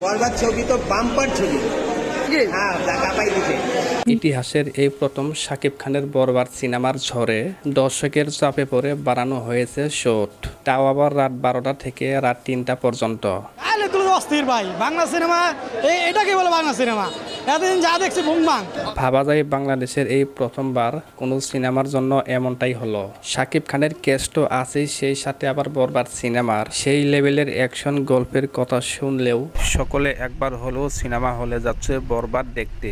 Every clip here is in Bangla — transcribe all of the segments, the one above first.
বরবাদ ছবি তো বাম্পার ছবি। হ্যাঁ ইতিহাসের এই প্রথম শাকিব খানের বরবার সিনেমার ঝড়ে দর্শকের চাপে পড়ে বাড়ানো হয়েছে শোট তাও আবার রাত বারোটা থেকে রাত তিনটা পর্যন্ত। অস্থির ভাই বাংলা সিনেমা এই এটাকে বলে বাংলা সিনেমা? এতদিন যা দেখছি বুংবাং ভাবা যায় বাংলাদেশের এই প্রথমবার কোনো সিনেমার জন্য এমনটাই হলো। শাকিব খানের কেস তো আছেই সেই সাথে আবার বরবার সিনেমার। সেই লেভেলের অ্যাকশন গল্পের কথা শুনলেও সকলে একবার হলেও সিনেমা হলে যাচ্ছে বরবাদ দেখতে।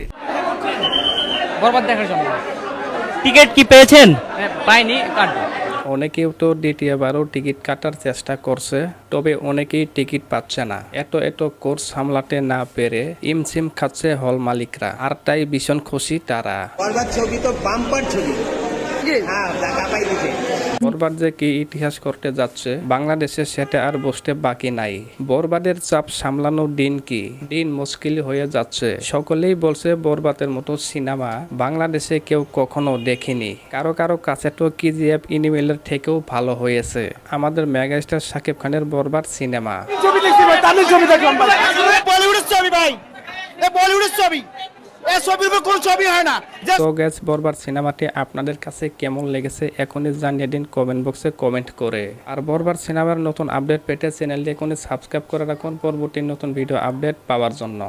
বরবাদ দেখার জন্য। টিকিট কি পেয়েছেন? হ্যাঁ, পাইনি কাটবো। অনেকেও তো দ্বিতীয়বারও টিকিট কাটার চেষ্টা করছে, তবে অনেকেই টিকিট পাচ্ছে না। এত এত কোর্স সামলাতে না পেরে ইমসিম খাচ্ছে হল মালিকরা, আর তাই ভীষণ খুশি তারা। ছবি তো বাম্পার ছবি। হ্যাঁ বরবাদ যে কি ইতিহাস করতে যাচ্ছে বাংলাদেশে সেটা আর বসতে বাকি নাই। বরবাদের চাপ সামলানোর দিন কি? দিন মুশকিল হয়ে যাচ্ছে। সকলেই বলছে বরবাদের মতো সিনেমা বাংলাদেশে কেউ কখনো দেখেনি। কারও কারও কাছে তো কিজিএফ ইনিমেলের থেকেও ভালো হয়েছে। আমাদের মেগাস্টার শাকিব খানের বরবাদ সিনেমা। ছবি দেখছি ভাই তামিল ছবি দেখলাম ভাই। বলিউডের ছবি ভাই। এ বলিউডের ছবি। ছবির বরবার সিনেমাটি আপনাদের কাছে কেমন লেগেছে এখনই জানিয়ে দিন কমেন্ট বক্সে কমেন্ট করে। আর বরবার সিনেমার নতুন আপডেট সাবস্ক্রাইব করে রাখুন। পরবর্তী নতুন ভিডিও আপডেট পাওয়ার জন্য।